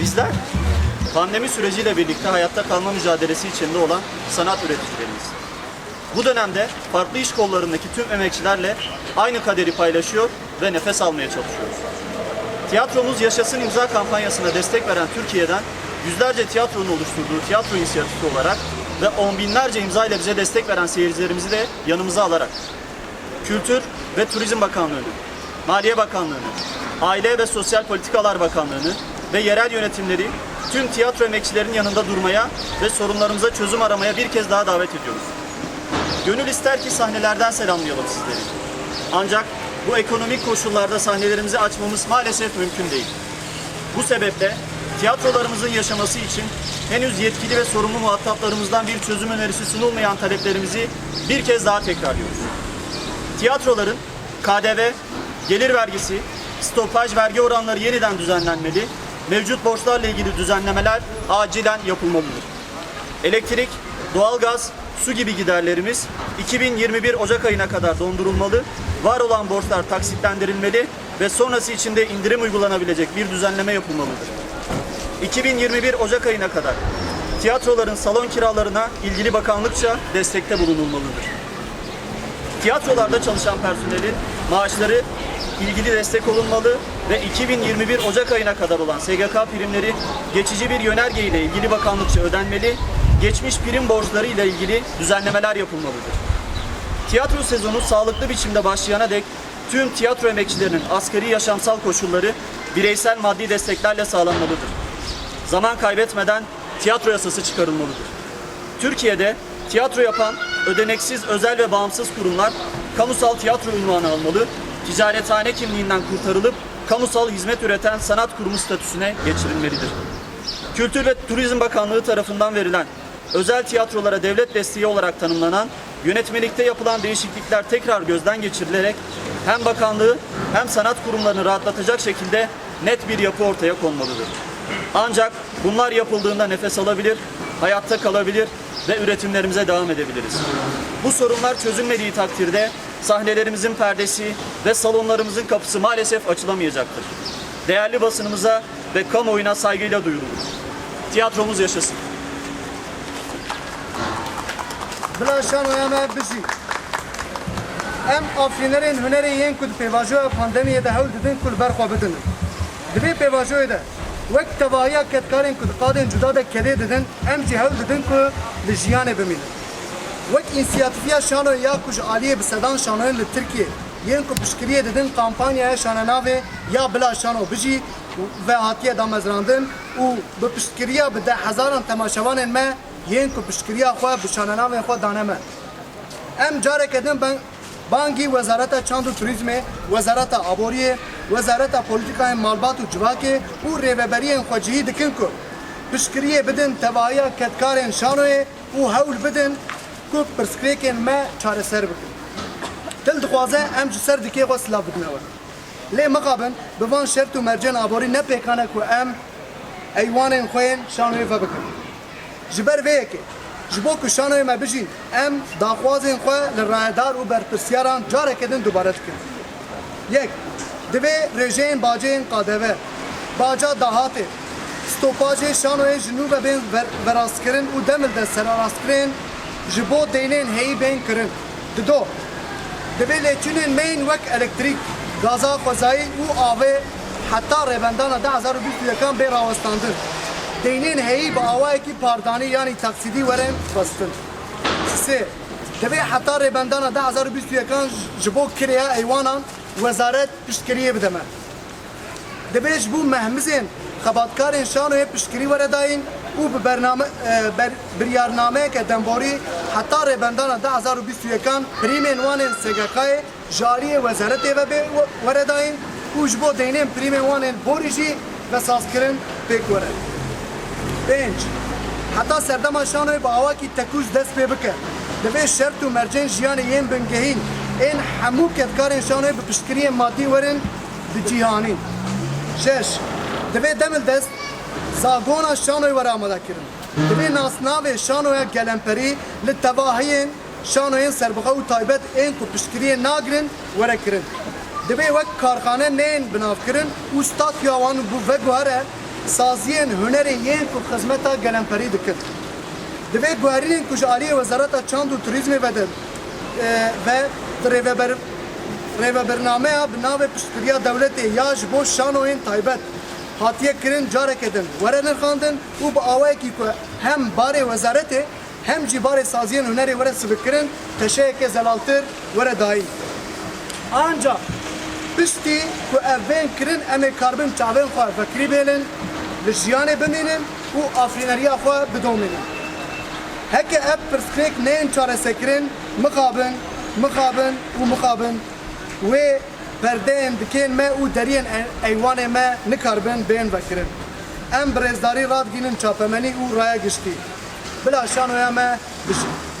Bizler pandemi süreciyle birlikte hayatta kalma mücadelesi içinde olan sanat üreticileriyiz. Bu dönemde farklı iş kollarındaki tüm emekçilerle aynı kaderi paylaşıyor ve nefes almaya çalışıyoruz. Tiyatromuz Yaşasın imza kampanyasına destek veren Türkiye'den yüzlerce tiyatronun oluşturduğu tiyatro inisiyatifi olarak ve on binlerce imza ile bize destek veren seyircilerimizi de yanımıza alarak Kültür ve Turizm Bakanlığı'nı, Maliye Bakanlığı'nı, Aile ve Sosyal Politikalar Bakanlığı'nı ve yerel yönetimleri tüm tiyatro emekçilerinin yanında durmaya ve sorunlarımıza çözüm aramaya bir kez daha davet ediyoruz. Gönül ister ki sahnelerden selamlayalım sizleri. Ancak bu ekonomik koşullarda sahnelerimizi açmamız maalesef mümkün değil. Bu sebeple tiyatrolarımızın yaşaması için henüz yetkili ve sorumlu muhataplarımızdan bir çözüm önerisi sunulmayan taleplerimizi bir kez daha tekrarlıyoruz. Tiyatroların KDV, gelir vergisi, stopaj vergi oranları yeniden düzenlenmeli, mevcut borçlarla ilgili düzenlemeler acilen yapılmalıdır. Elektrik, doğalgaz, su gibi giderlerimiz 2021 Ocak ayına kadar dondurulmalı, var olan borçlar taksitlendirilmeli ve sonrası için de indirim uygulanabilecek bir düzenleme yapılmalıdır. 2021 Ocak ayına kadar tiyatroların salon kiralarına ilgili bakanlıkça destekte bulunulmalıdır. Tiyatrolarda çalışan personelin maaşları ilgili destek olunmalı ve 2021 Ocak ayına kadar olan SGK primleri geçici bir yönerge ile ilgili bakanlıkça ödenmeli, geçmiş prim borçları ile ilgili düzenlemeler yapılmalıdır. Tiyatro sezonu sağlıklı biçimde başlayana dek tüm tiyatro emekçilerinin asgari yaşamsal koşulları bireysel maddi desteklerle sağlanmalıdır. Zaman kaybetmeden tiyatro yasası çıkarılmalıdır. Türkiye'de tiyatro yapan ödeneksiz özel ve bağımsız kurumlar kamusal tiyatro unvanı almalı, ticarethane kimliğinden kurtarılıp kamusal hizmet üreten sanat kurumu statüsüne geçirilmelidir. Kültür ve Turizm Bakanlığı tarafından verilen özel tiyatrolara devlet desteği olarak tanımlanan yönetmelikte yapılan değişiklikler tekrar gözden geçirilerek hem bakanlığı hem sanat kurumlarını rahatlatacak şekilde net bir yapı ortaya konmalıdır. Ancak bunlar yapıldığında nefes alabilir, hayatta kalabilir ve üretimlerimize devam edebiliriz. Bu sorunlar çözülmediği takdirde sahnelerimizin perdesi ve salonlarımızın kapısı maalesef açılamayacaktır. Değerli basınımıza ve kamuoyuna saygıyla duyurulur. Tiyatromuz yaşasın. Bilaşan oyama bizi. Em afrinerin hüneri yen kud pevajoya pandemiye de hevd edin kul berxwa bidinin. Dibi pevajoya da wek tevahiya ketkarên ku diqadên cuda de kedê didin, em jî hewl didin ku li. Wek inisiyatifiya şano ya kuj aliye bi sedan şanoyên li Tirkiye yên ku pişkiriye didin kampanyaya şanenavê ya bila şano bijî ve hatiye damezrandin û bi piştkiriya bi de hezaran temaşevanên me yên ku piştkiriya xwe bi şanenavên xwe daneme. Em carek edin ben Bangî Wezareta Çand û Turizmê, Wezareta Aboriyê, Wezareta Polîtîkayên Malbat û Civakê û Rêveberiyên xwecihî dikin ku piştgiriyê bidin tevahiya ketkarên şanoyê û hewl bidin ku pirsgirêkên me çareser bikin. Dil dixwaze em ji ser dikê xwe silav bidinewar. Lê mixabin bi van şert û mercên aborî nepêkane ku em eywanên xweyên şanoyê ve bikin. Ji ber vê yekê ji bo ku şanoyê me bijîn em daxwazên xwe li rahdar û berpirsyaran careke din dubare dikin. Yek, divê rêjeyên baceyên qadeve, baca dahatê, stopajê şanoyên ji nû ve bên verastkirin û demil de serarastkirin ji bo deynên heybên kirin. Dido, divê lêçûnên meyên wek elektrîk, gaza xwezayî û avê heta rêvendana 2021 bê rawestandin. Deynên heyî bi awayekî pardanî yanî taksidî werin xwestin. Sê, divê heta rêvendana 2021 ji bo kiriya eywanan wezaret piştgiriyê bideme. Divê ji bo mehmizên xebatkarên Şanoyê piştgirî weredayîn, خباتکارین شانو پشتکری وره داین او به برنامه بر بریارنامه که دنباری حتی ریبندان ده هزار و بیست یکان پریمین وانین سگکای جاری وزارت و به وره داین او جبو دینین پریمین وانین بوریجی و سازکرین پیک وره پنج حتی سردما شانوی با آوا کی تکوز دست پی بکه دوی شرط و مرجن جیان ین بنگهین این همو کتکارین شانوی به پشتکری مادی ورن به جیهانین شش دوی دمل دست زاگونا شانوی ور آماده کرن دوی ناسناوی شانوی گلمپری لتواهین شانوی سربخه و تایبت این کو پشتکری ناگرن وره کرن دوی وک کارخانه نین بناف کرن و ستات یاوان بو وگوهره saziyên hunerê yên ku xizmeta gelemperî dikin. Divê guherînên ku ji aliyê Wezareta Çand û Turizmê ve de e, ve di rêveber rêvebirnameya bi navê piştgiriya dewletê ya ji bo şanoyên taybet hatiye kirin careke din were nirxandin û bi awayekî ku hem barê wezaretê hem jî barê saziyên hunerê were sivikirin teşeyeke zelaltir were dayî. Ancak piştî ku ev bên kirin em ê karbin çavên xwe vekirî bêlin li jiyanê bimînin û afrîneriya xwe bidomînin. Heke ev pirskrêk neyên çaresekirin mixabin, mixabin û mixabin wê perdeyên dikên me û deriyên e- eywanê me nikarbin bên vekirin. Em bi rêzdarî radgînin çapemenî û raya giştî. Bila şanoya me bişin.